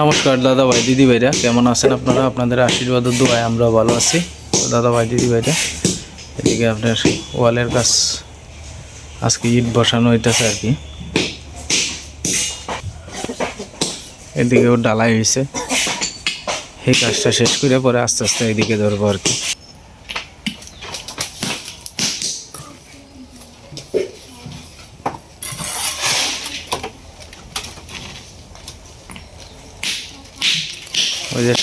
নমস্কার দাদা ভাই দিদি ভাইরা কেমন আছেন আপনারা? আপনাদের আশীর্বাদ দোয়ায় আমরা ভালো আছি। দাদা ভাই দিদি ভাইরা এদিকে আপনার ওয়ালের কাজ, আজকে ইট বসানো হইতেছে আর কি। এদিকেও ডালাই হয়েছে সেই কাজটা শেষ করে পরে আস্তে আস্তে এদিকে ধরবো আর কি।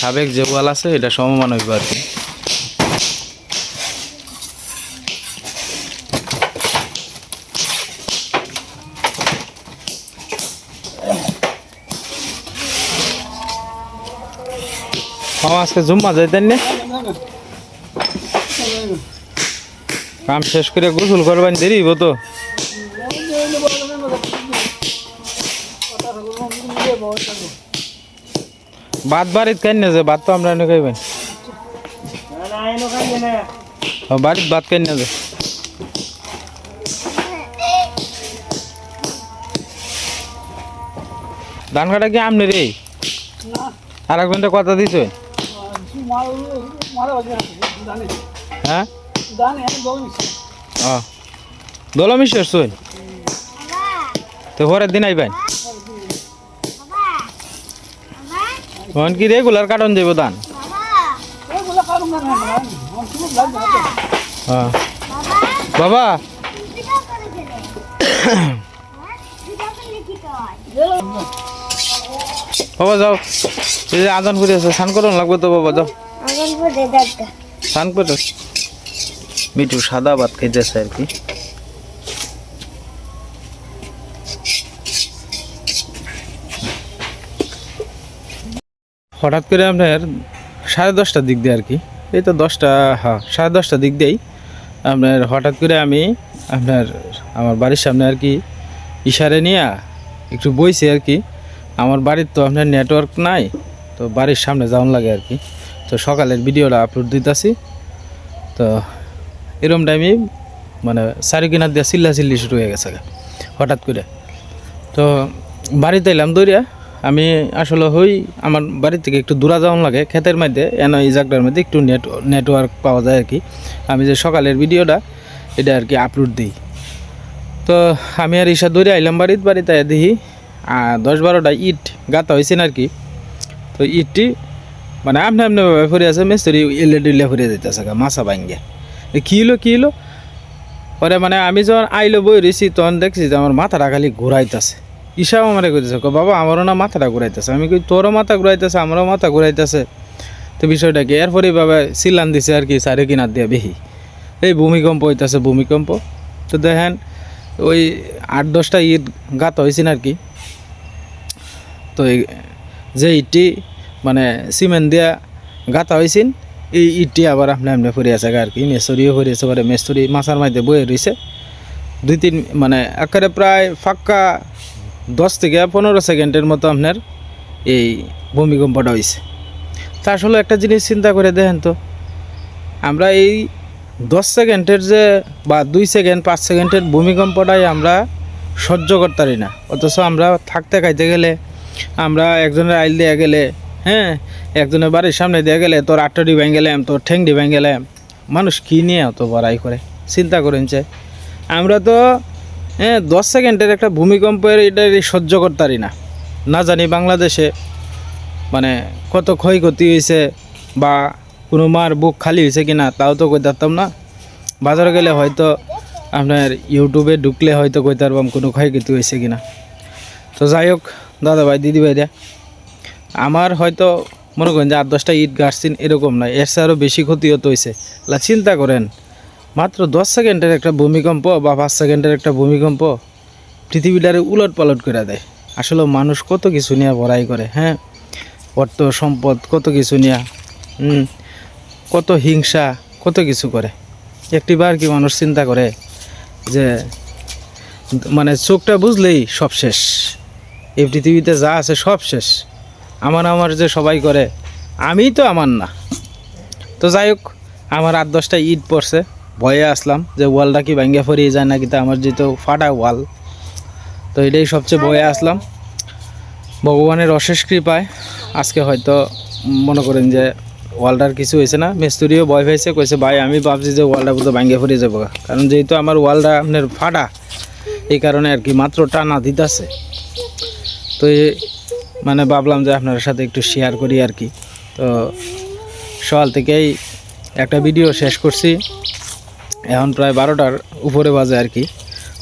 সাবেক যে ওয়াল আছে, এটা সমমান হইব আর কি। আজকে জুম্মা যাইতেন না? কাম শেষ করে গোসল করবেন, দেরি তো। ভাত বাড়িত খাই না যে ভাত তো আমরা এনে খাইবেন। বাড়িত ভাত খাই না যে ধান কাটা কি আমনি রে? আর এক ঘণ্টা কথা দিছ। হ্যাঁ? ও দোলো মিশর শুন তো পরের দিন আইবেন। তখন কি রেগুলার কাটন যাইব ধান হ্যাঁ। বাবা। বাবা যাও। এই যে আদান করে আছে স্নান করুন লাগবে তো বাবা যাও। স্নান করে। মিঠু সাদা ভাত খাইতেছে আর কি। হঠাৎ করে আপনার সাড়ে দশটার দিক দিয়ে আর কি। এই তো দশটা হ্যাঁ সাড়ে দশটার দিক দিয়েই আপনার হঠাৎ করে আমি আপনার আমার বাড়ির সামনে আর কি ইশারে নিয়ে একটু বইছি আর কি। আমার বাড়ির তো আপনার নেটওয়ার্ক নাই, তো বাড়ির সামনে যাওয়ান লাগে আর কি। তো সকালের ভিডিওটা আপলোড দিতেছি। তো এরম টাইমে মানে চারি কিনার দিয়ে চিল্লা চিল্লি শুরু হয়ে গেছে হঠাৎ করে। তো বাড়িতে এলাম দৌড়িয়া আমি আসলে হই, আমার বাড়ি থেকে একটু দূরা যাওয়ান লাগে, ক্ষেতের মধ্যে, এন এই জায়গাটার মধ্যে একটু নেট নেটওয়ার্ক পাওয়া যায় আর কি। আমি যে সকালের ভিডিওটা, এটা আর কি আপলোড দিই। তো আমি আর ঈশা দৌড়ে আইলাম বাড়িতে বাড়িতে দেখি দশ বারোটা ইট গাতা হয়েছে আর কি। তো ইটটি মানে আমনে ভাবে ফুরে আছে, মিস্ত্রি ইলে ডিলে ফুরে যেতেছে মাছা ভাঙ্গে। কী হলো কী হলো পরে মানে আমি যখন আইলো বই রয়েছি তখন দেখছি যে আমার মাথাটা খালি ঘুরাইতেছে। ঈশাও আমারে কইতেছে কো বাবা, আমারও না মাথাটা ঘুরাইতেছে। আমি কই, তোরও মাথা ঘুরাইতেছে, আমারও মাথা ঘুরাইতেছে। তো বিষয়টা কি, এরপরে বাবা সিলান দিছে আর কি, সারে কিনার দিয়ে বেহি এই ভূমিকম্প হইতেছে, ভূমিকম্প। তো দেখেন, ওই আট দশটা ইট গাত হয়েছিল আর কি। তো এই যে ইটটি মানে সিমেন্ট দিয়া গাতা হয়েছিল এই ইটটি আবার আপনি আপনি ফুরে আছে আর কি মেসরিও ফুরে আছে, পরে মেসরি মাছার মধ্যে বয়ে রয়েছে দুই তিন মানে একেবারে প্রায় ফাক্কা দশ থেকে পনেরো সেকেন্ডের মতো আপনার এই ভূমিকম্পটা হয়েছে। তা আসলে একটা জিনিস চিন্তা করে দেখেন তো, আমরা এই দশ সেকেন্ডের যে বা দুই সেকেন্ড, পাঁচ সেকেন্ডের ভূমিকম্পটাই আমরা সহ্য করতে পারি না। অথচ আমরা থাকতে খাইতে গেলে, আমরা একজনের আইল দিয়ে গেলে হ্যাঁ একজনের বাড়ির সামনে দিয়ে গেলে, তোর আটটি ভেঙে গেলাম, তোর ঠেংডি ভেঙে গেলাম, মানুষ কী নিয়ে অত বড়াই করে? চিন্তা করেন যে, আমরা তো হ্যাঁ দশ সেকেন্ডের একটা ভূমিকম্পের এটা সহ্য করতে পারি না। না জানি বাংলাদেশে মানে কত ক্ষয়ক্ষতি হয়েছে বা কোনো মার বুক খালি হয়েছে কি না তাও তো কইতে পারতাম না। বাজারে গেলে হয়তো আপনার ইউটিউবে ঢুকলে হয়তো কইতে পারবাম কোনো ক্ষয়ক্ষতি হয়েছে কি না তো যাই হোক, দাদা ভাই, দিদি ভাইরা, আমার হয়তো মনে করেন যে আট দশটা ইট গাছছিন এরকম নয় এর চেয়ে আরও বেশি ক্ষতি হতে হয়েছে চিন্তা করেন মাত্র দশ সেকেন্ডের একটা ভূমিকম্প বা পাঁচ সেকেন্ডের একটা ভূমিকম্প পৃথিবীটারে উলট পালট করে দেয়। আসলে মানুষ কত কিছু নিয়ে বড়াই করে হ্যাঁ? অর্থ, সম্পদ কত কিছু নিয়ে কত হিংসা, কত কিছু করে। একটিবার কি মানুষ চিন্তা করে যে মানে চোখটা বুঝলেই সব শেষ। এই পৃথিবীতে যা আছে সব শেষ। আমার আমার যে সবাই করে, আমিই তো আমার না। তো যাই হোক, আমার আট দশটা ঈদ পড়ছে। ভয়ে আসলাম যে ওয়ালটা কি ভাঙ্গে ফরিয়ে যায় নাকি তা আমার যেহেতু ফাটা ওয়াল, তো এটাই সবচেয়ে ভয়ে আসলাম। ভগবানের অশেষ কৃপায় আজকে হয়তো মনে করেন যে ওয়ালটার কিছু হয়েছে না। মিস্ত্রিও ভয় পেয়েছে কইছে, ভাই, আমি ভাবছি যে ওয়ালটা পুরো ভাঙ্গে পড়ে যাব কারণ যেহেতু আমার ওয়ালটা আপনার ফাটা, এই কারণে আর কি মাত্র টানা দিতেছে। তো মানে ভাবলাম যে আপনার সাথে একটু শেয়ার করি আর কি। তো সকাল থেকেই একটা ভিডিও শেষ করছি। এখন প্রায় বারোটার উপরে বাজে আর কি।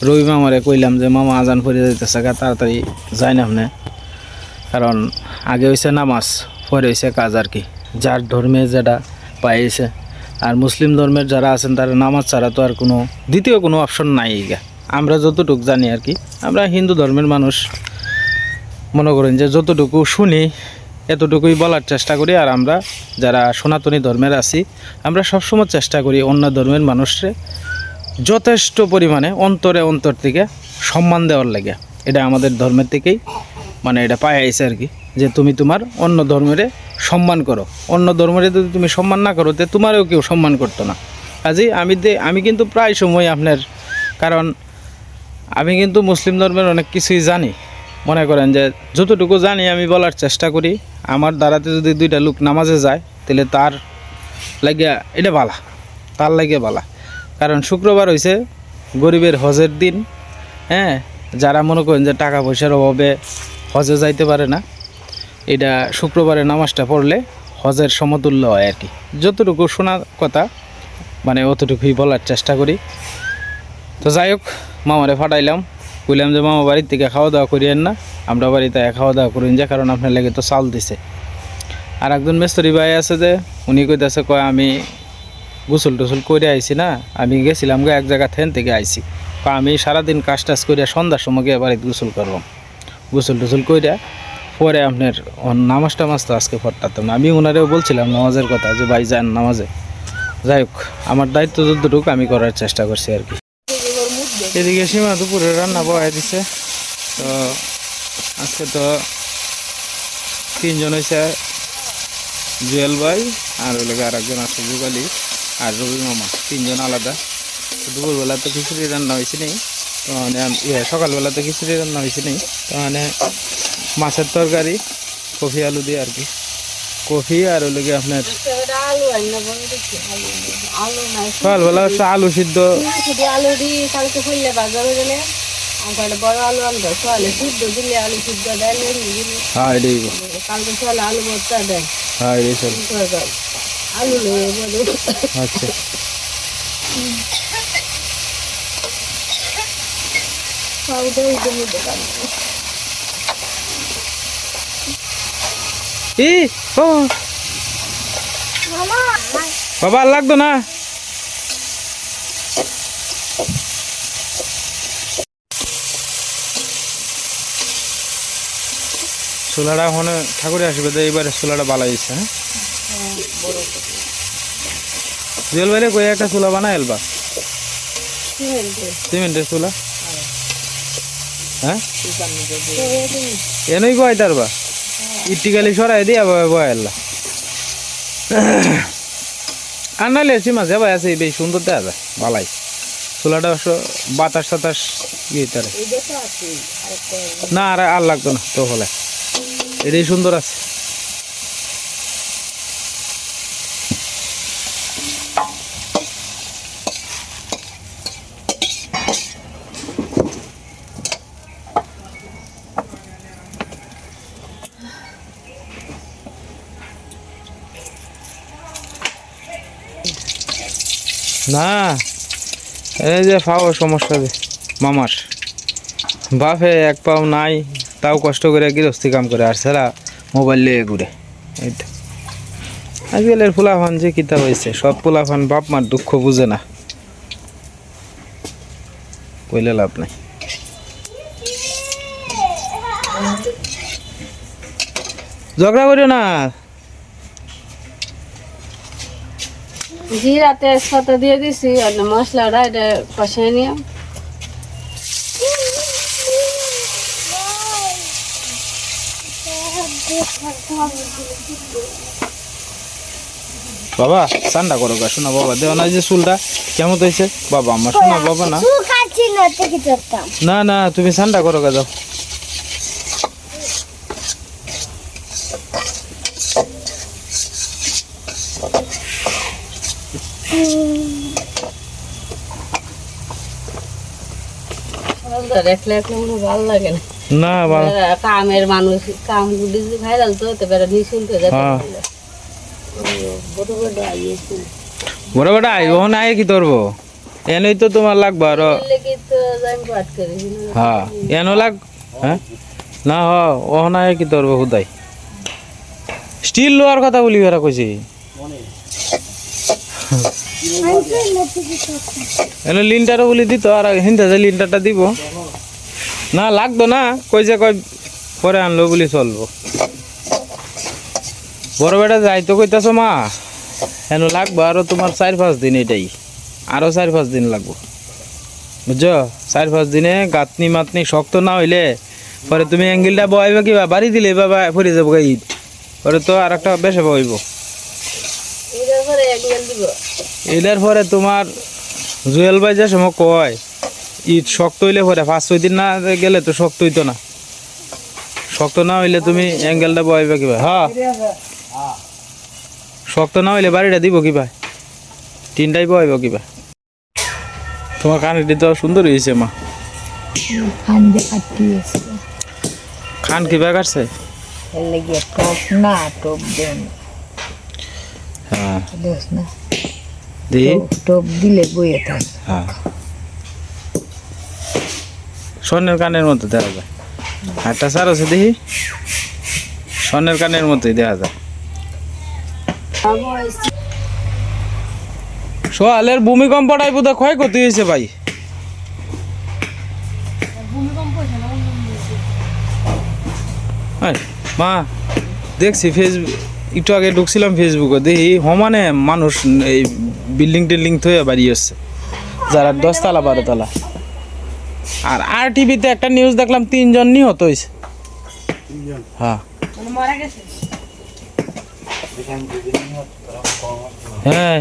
রবি মামারে কইলাম যে, মামা, আজান পড়ে যাইতেছে গা, তাড়াতাড়ি যাই না আপনি। কারণ আগে হয়েছে নামাজ, পরে হয়েছে কাজ আর কি। যার ধর্মে যেটা পাইছে। আর মুসলিম ধর্মের যারা আছেন, তারা নামাজ ছাড়া তো আর কোনো, দ্বিতীয় কোনো অপশন নাই গা। আমরা যতটুকু জানি আর কি, আমরা হিন্দু ধর্মের মানুষ। মনে করেন যে, যতটুকু শুনি এতটুকুই বলার চেষ্টা করি আর আমরা যারা সনাতনী ধর্মের আছি, আমরা সবসময় চেষ্টা করি অন্য ধর্মের মানুষরে যথেষ্ট পরিমাণে অন্তরে অন্তর থেকে সম্মান দেওয়ার লাগে। এটা আমাদের ধর্মের থেকেই মানে এটা পায় আইছে আর কি, যে তুমি তোমার অন্য ধর্মের সম্মান করো। অন্য ধর্মের যদি তুমি সম্মান না করো, তে তোমারও কেউ সম্মান করতো না। কাজেই আমি দে আমি কিন্তু প্রায় সময় আপনার, কারণ আমি কিন্তু মুসলিম ধর্মের অনেক কিছুই জানি। মনে করেন যে যতটুকু জানি আমি বলার চেষ্টা করি, আমার দ্বারাতে যদি দুইটা লোক নামাজে যায়, তাহলে তার লাগিয়া এটা বালা, তার লাগে বালা। কারণ শুক্রবার হয়েছে গরিবের হজের দিন হ্যাঁ? যারা মনে করেন যে টাকা পয়সার অভাবে হজে যাইতে পারে না, এটা শুক্রবারে নামাজটা পড়লে হজের সমতুল্য হয় আর কি। যতটুকু শোনা কথা মানে অতটুকুই বলার চেষ্টা করি। তো যাই হোক, মামারে ফাটাইলাম। কইলাম যে, মামা বাড়ির থেকে খাওয়া দাওয়া করিয়েন না, আমরা বাড়িতে খাওয়া দাওয়া করিন, যা কারণ আপনার লাগে তো চাল দিছে। আর একজন মেস্তরি ভাই আছে যে, উনি কইতেছে, কয়, আমি গোসল টুসল করে আইছি না, আমি গেছিলাম গে এক জায়গা থেন থেকে আইছি। আমি সারাদিন কাজ টাজ করিয়া সন্ধ্যার সময় গিয়ে বাড়িতে গোসল করবাম গোসল টুসল করিয়া পরে আপনার নামাজ টামাজ তো আজকে ফটতাম না। আমি ওনারেও বলছিলাম নামাজের কথা যে, ভাই, যান নামাজে। যাই হোক, আমার দায়িত্ব যতটুকু আমি করার চেষ্টা করছি আর কি। এদিকে সীমা দুপুরে রান্না বহাই দিছে। তো আজকে তো তিনজন হয়েছে জুয়েল ভাই আর ওই আর একজন আছে যুগালি আর রবি মামা, তিনজন আলাদা। দুপুরবেলা তো খিচুড়ি রান্না হয়েছে তো মানে ইয়ে সকালবেলা তো খিচুড়ি রান্না হয়েছে তো মানে মাছের তরকারি, কফি, আলু দিয়ে আর কি। কফি আর ওই আপনার আলু আইনা দেখি আলু আলু নাই। সকালবেলা হচ্ছে আলু সিদ্ধ। শুধু আলু দিয়ে কালকে ফুললে বাজারে গেলে। বড় আলু আনবে সকালে সিদ্ধ দিলে আলু সিদ্ধ দেয় লেবু দিলে। হ্যাঁ এটাই কালকে সকালে আলু ভর্তা দেয়। হ্যাঁ এটাই চল কি করে দেয়? আলু আচ্ছা। পাউডার জমি দোকান ই বাবা আর লাগতো না? চুলাটা ওখানে ঠাকুরে আসবে তো এইবারে চুলাটা বালা দিচ্ছে হ্যাঁ? জুয়েল বাইরে কই একটা চুলা বানাই এলবা সিমেন্টের চুলা হ্যাঁ? এনেই বয় তার বা ইটিকালি সরাই দিয়ে আবার বয় এল্লা আর নাহলে সীমা ভাই আছে বেশ সুন্দর দেওয়া যায়। ভালাই। চুলাটা বাতাস টাতাস ইয়ে তারে। না আর আর লাগতো না তো হলে। এটাই সুন্দর আছে। না, এই যে পাও সমস্যা মামার। বাপে এক পাও নাই, তাও কষ্ট করে গৃহস্থী কাম করে আর সারা মোবাইল নিয়ে ঘুরে। এইটা আজকালের ফুলাফান যে কিতাব হয়েছে সব ফুলাফান বাপ মার দুঃখ বুঝে না। কইলে লাভ নাই। ঝগড়া করিও না। জিরা তেজপাতা দিয়ে দিছি আর মশলাটা এটা কষাই নিয়ে বাবা চান্ডা করো গা শোনা বাবা দেও না যে চুলটা কেমন হয়েছে বাবা আমার শোনা বাবা না? না না তুমি চান্ডা করো গা যাও। দেখলে এখন ভালো লাগে না। না ভালো কামের মানুষ কাম গুলি ভাইরাল তো হতে পারে নিশুন তো যেতে। পারলে। ও, বড় বড় আইয়েছে বড় বড় আই না কি ধরবো? এনেই তো তোমার লাগবে আর। লেগে তো আমি পাঠ করি হ্যাঁ এনো লাগ হ্যাঁ? না হ ও কি ধরবো হুদাই। স্টিল লোয়ার কথা বলি এরা কইছি। এনে লিনটারও বলি দিত আর হিন্দা যে লিনটারটা দিব। না লাগতো না। কই যে কই পরে আনলো বলি চলবো। বড় বেটা যাই তো কইতাছ মা হেন লাগবো আরও তোমার চার পাঁচ দিন এটাই। আরও চার পাঁচ দিন লাগবো। বুঝছ? চার পাঁচ দিনে গাঁতনি মাতনি শক্ত না হইলে পরে তুমি অ্যাঙ্গেলটা বয়াইবে কিবা বাড়ি দিলে বাবা ফুরে যাব ঈদ। পরে তো আর একটা বেসে বইব এটার পরে তোমার জুয়েল ভাই যে সময় কয় ঈদ শক্ত হইলে পরে পাঁচ ছয় দিন না গেলে তো শক্ত হইতো না। শক্ত না হইলে তুমি অ্যাঙ্গেলটা বয়াইবে কিবা হ্যাঁ শক্ত না হইলে বাড়িটা দিব কিবা তিনটাই বয়াইব কিবা তোমার কানেরটি তো সুন্দর হয়েছে মা। খান কিবা কাটছে হ্যাঁ। টপ দিলে বইয়ে থাকে। হ্যাঁ। স্বর্ণের কানের মতো দেখা যায়। একটা সার আছে দেখি। স্বর্ণের কানের মতোই দেখা যায়। সোহালের ভূমিকম্পটাই বোধহয় ক্ষয়ক্ষতি হয়েছে ভাই। মা, দেখছি ফেসবুক একটু আগে ঢুকছিলাম ফেসবুকে দেখি সমানে মানুষ এই বিল্ডিং টিল্ডিং থয়ে বাড়ি আসছে। যারা দশতলা, বারোতলা। আর আর টিভিতে একটা নিউজ দেখলাম তিনজন নিহত হয়েছে। হ্যাঁ। হ্যাঁ।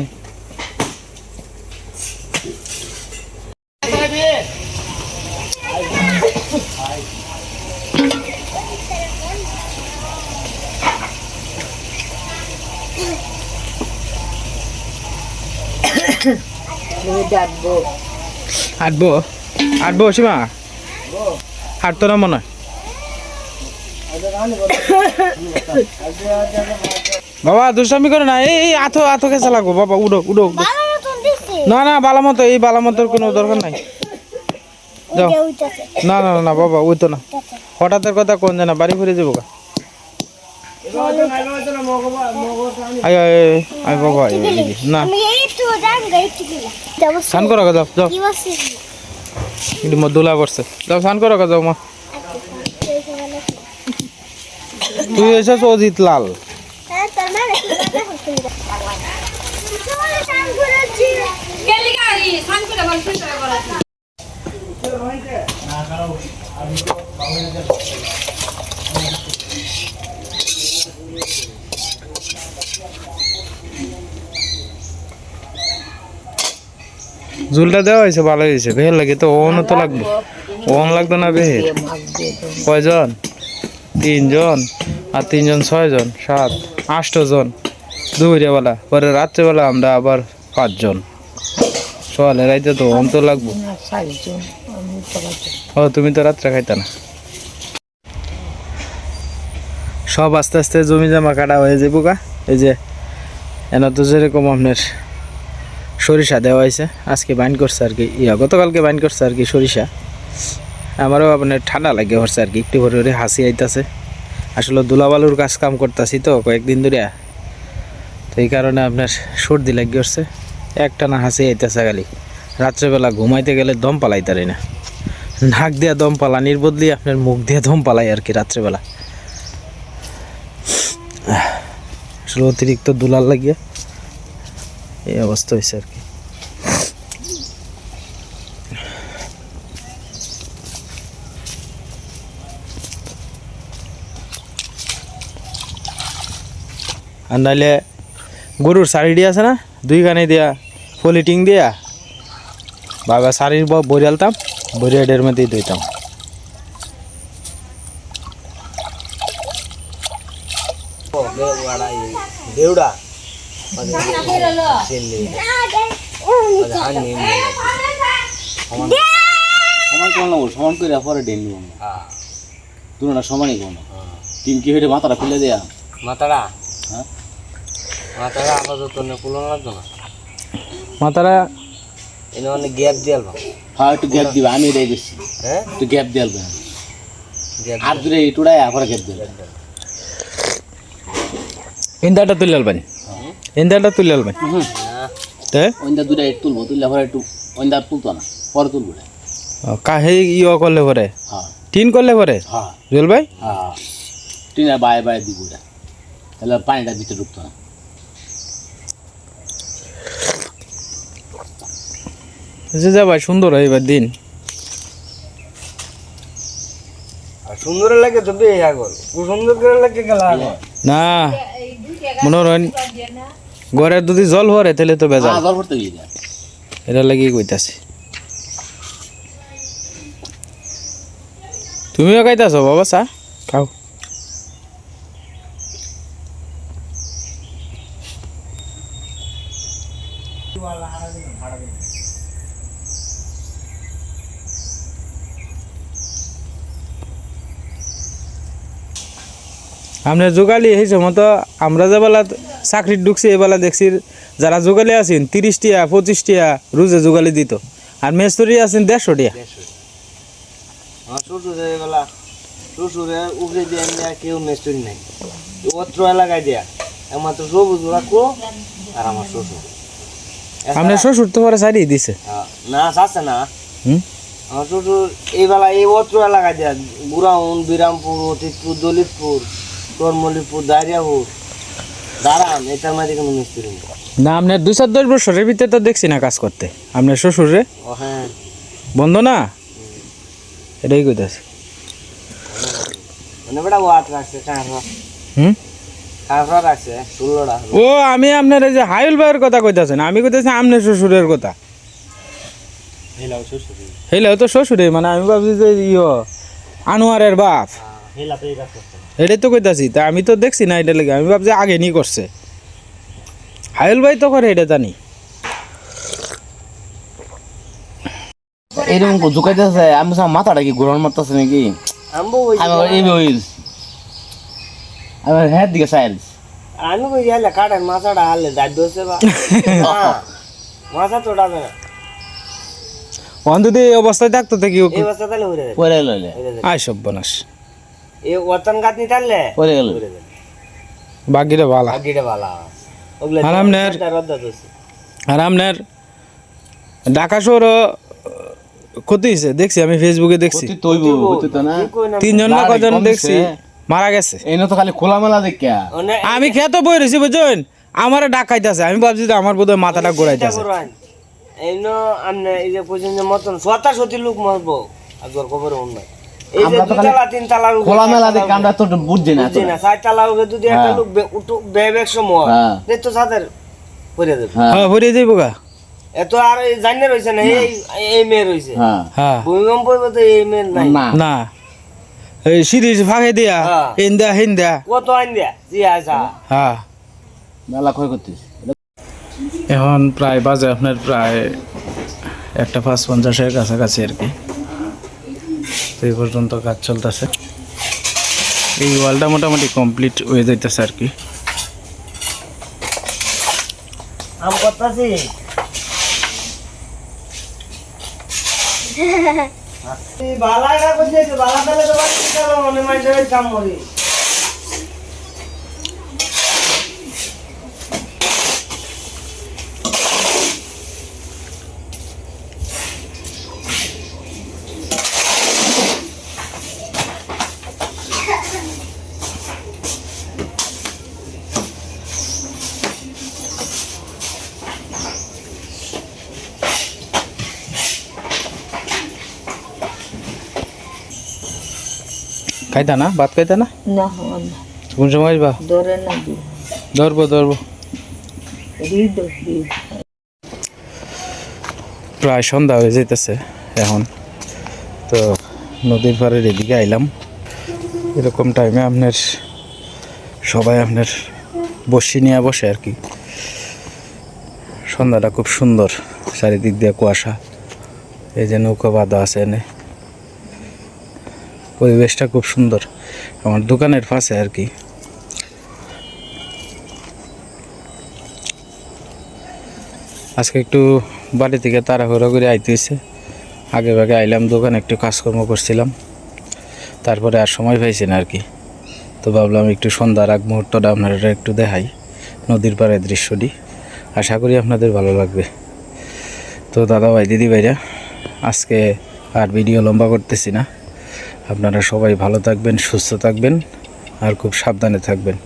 তুমি ডাকবো। হাঁটবো সীমা? হাঁটতো না মনে হয়। বাবা দুষ্টামি করে না এই আথো আথো কেসে লাগবো। বাবা উডো উডো না না বালা মতো এই বালা মতোর কোনো দরকার নাই। যাও। না না না, বাবা ওই তো না হঠাৎের কথা কোন জানা বাড়ি ফিরে যাব গা। আয় আয় আয়, বাবা না। স্নান করো যাও যাও। কিন্তু দোলা পড়ছে যাও স্নান করো যাও মা তুই এসেছ অজিত লাল। ঝুলটা দেওয়া হয়েছে, ভালো হয়েছে। বেহের লাগে তো ওন তো লাগবে। ওন লাগতো না বেহের? কয়জন? তিনজন। আর তিনজন ছয়জন? সাত আটজন দুপুরেবেলা, পরে রাত্রেবেলা আমরা আবার পাঁচজন। সকালে রাইতে তো ওন তো লাগবো। ও, তুমি তো রাত্রে খাইতা না। সব আস্তে আস্তে জমি জমা কাটা হয়ে যাব গা। এই যে, এনে তো যেরকম আপনার সরিষা দেওয়া হয়েছে। আজকে বাইন করছে আর কি। ইয়া, গতকালকে বাইন করছে আর কি সরিষা। আমারও আপনার ঠান্ডা লাগে হচ্ছে আর কি। একটু ভরে ভরে হাসি আইতাছে। আসলে দুলাবালুর কাজ কাম করতেছি তো কয়েকদিন ধরে। তো এই কারণে আপনার সর্দি লাগে হচ্ছে একটানা হাসি আইতাছে খালি। রাত্রেবেলা ঘুমাইতে গেলে দম পালাইতারি না। নাক দিয়া দম পালানির বদলি আপনার মুখ দিয়ে দম পালাই আর কি রাত্রেবেলা। আসলে অতিরিক্ত দুলাল লাগিয়ে। এই অবস্থা হয়েছে আর কি। আর নাহলে গরুর সারিডি আছে না দুই কানে দেয়া ফলিটিং দেয়া, বাবা সারির বই আলতাম বইয়ের মধ্যেই দিতাম দেউড়া সমান করলাম সমান করে পরে ডেন নিব তুলনা সমানই কোনো টিম কি হইলে মাথাটা খুলে দেয়া? হ্যাঁ? আপাতত লাগতো না। এনে অনেক গ্যাপ দিয়ে আলবাম হ্যাঁ একটু গ্যাপ দিবে আমি এটাই বেশি। হ্যাঁ? একটু গ্যাপ দিয়ে আলবে গ্যাপ আর দূরে এইটুটাই আবার গ্যাপ দিবে ইন্দাটা তুলে আলবেন ইন্দাটা তুলে আলবেন হুম তে? ওইন্দা দুটা একটু তুলবো তুললে পরে একটু ওইন্দা তুলতো না পরে তুলবো এটা। কাহে ইয়ে করলে পরে? হ্যাঁ। টিন করলে পরে? হ্যাঁ। জল ভাই? হ্যাঁ। বায়ে বায়ে দিব এটা। তাহলে পানিটা ভিতরে ঢুকতো না। যে যা ভাই সুন্দর হয় এবার দিন। সুন্দর লাগে তো বিয়ে আগল। সুন্দর করে লাগে গেলা না মনে ঘরের যদি জল ভরে তাহলে তো বেজাল। হ্যাঁ জল ভরতে গিয়ে এটা লাগি কইতাছি। তুমিও খাইতাছ বাবা চা? খাও। আমরা যোগালি এই সময় তো আমরা যে বেলা চাকরিত ঢুকছি এই বেলা দেখছি যারা যোগালি আছেন তিরিশ টিয়া পঁচিশ টিয়া রোজে যোগালি দিত। আর মেস্তরি আছেন দেড়শো টিয়া শ্বশুরে উপরে দিয়ে কেউ মেস্তুরি নাই। অত্র এলাকায় দেয়া। একমাত্র সবুজ রাখো আর আমার শ্বশুর। আপনার শ্বশুর তো পরে সারিয়ে দিছে। না আছে না। হুম? আমার শ্বশুর এই বেলা এই অত্র এলাকায় দেয়া বুড়াউন বিরামপুর অতীতপুর দলিতপুর তরমলিপুর দারিয়াপুর দাঁড়ান এটার মাঝে কোনো মিস্ত্রি নেই। না আপনার দুই চার দশ বছরের ভিতরে তো দেখছি না কাজ করতে। আপনার শ্বশুরে? ও হ্যাঁ। বন্ধ না? এটাই কইতাছে। মানে বেটা ওয়াট রাখছে কাঁকড়া হুম? কাঁকড়া রাখছে ষোলোটা। ও আমি আপনার এই যে হাইল ভাইয়ের কথা কইতাছেন আমি কইতাছি আপনার শ্বশুরের কথা। হেলাও শ্বশুর হেলেও তো শ্বশুরে মানে আমি ভাবছি যে ইয় আনোয়ারের বাপ। হেলা পেয়ে কাজ করছে এটাই তো কইতাছি তা আমি তো দেখছি না এটা লেগে। আমি ভাবছি আগে নি করছে। হাইল ভাই তো করে এটা জানি। এরকম ঝুঁকাইতেছে আমি বলছিলাম মাথাটা কি ঘুরান মারতেছে নাকি? আমি এই ওই আমার হ্যাঁ দিকে সাইল আমি কই হেলে কাটেন মাথাটা হারলে দাঁত ধরছে বা। না, মাথা তোড়াবে না অন এই অবস্থায় থাকতো তো কি এই বস্তা তাহলে গেল আয় সব বনাস ওতন গাতনি টানলে গেল। বাকিটা ওগুলো আর আর ঢাকা শহর ক্ষতি হয়েছে। দেখছি আমি ফেসবুকে দেখছি। তুই তৈব বুঝতে তো না। কই না? তিনজন না না, কজন দেখছি মারা গেছে। এই তো খালি খোলামেলা দেখিয়া। আমি খেতে বই রয়েছি বুঝছেন? আমার ডাকাইতেছে। আমি ভাবছি যে আমার বোধহয় মাথাটা ঘুরাইতেছে। এই এই যে কইছেন যে মতন ছটা সতি লোক মরবো। খবর নাই এই যে আমরা তো দুই তালা তিন তালার উপরে খোলামেলা চার দেখে তালার আমরা তো বুঝছি না চার তালার উপরে যদি একটা লোক বেবেক সময় হ্যাঁ। তো সাদের পড়ে যাবে হ্যাঁ। হ্যাঁ ভরিয়ে গা। এত আর জানিয়ে রয়েছে না এই এই মেয়ে রয়েছে হ্যাঁ। হ্যাঁ। ভূমিকম্প তো এই মেয়ে নাই। না। না। এই সিরিজ ফাঁকে দিয়া হ্যাঁ। হিন্দা হিন্দা। কত আইন দিয়া? জি আসা হ্যাঁ। মেলা ক্ষয় করতিস এখন প্রায় বাজে আপনার প্রায় একটা পাঁচ পঞ্চাশের কাছাকাছি আর কি। তো এই পর্যন্ত কাজ চলতেছে। এই ওয়ালটা মোটামুটি কমপ্লিট হয়ে যাইতেছে আর কি। আম করতাছি? বালা এটা করছে বালা তাহলে মনে কাম করি খাইতা না ভাত খাইতা না না। কোন সময় আসবা? ধরে না ধরবো ধরবো। প্রায় সন্ধ্যা হয়ে যেতেছে এখন। তো নদীর পাড়ের এদিকে আইলাম। এরকম টাইমে আপনার সবাই আপনার বসি নিয়ে বসে আর কি। সন্ধ্যাটা খুব সুন্দর। চারিদিক দিয়ে কুয়াশা। এই যে নৌকা বাঁধা আছে এনে। পরিবেশটা খুব সুন্দর। আমার দোকানের পাশে আর কি। আজকে একটু বাড়ি থেকে তাড়াহুড়ো করে আইতে হয়েছে আগে ভাগে আইলাম দোকানে, একটু কাজকর্ম করছিলাম। তারপরে আর সময় পাইছি না আর কি। তো ভাবলাম একটু সন্ধ্যার আগ মুহূর্তটা আপনারা একটু দেখাই, নদীর পাড়ের দৃশ্যটি। আশা করি আপনাদের ভালো লাগবে। তো দাদা ভাই দিদি ভাইরা আজকে আর ভিডিও লম্বা করতেছি না। আপনারা সবাই ভালো থাকবেন, সুস্থ থাকবেন আর খুব সাবধানে থাকবেন।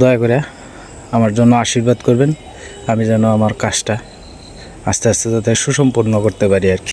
দয়া করে আমার জন্য আশীর্বাদ করবেন, আমি যেন আমার কাজটা আস্তে আস্তে যাতে সুসম্পন্ন করতে পারি আর কি।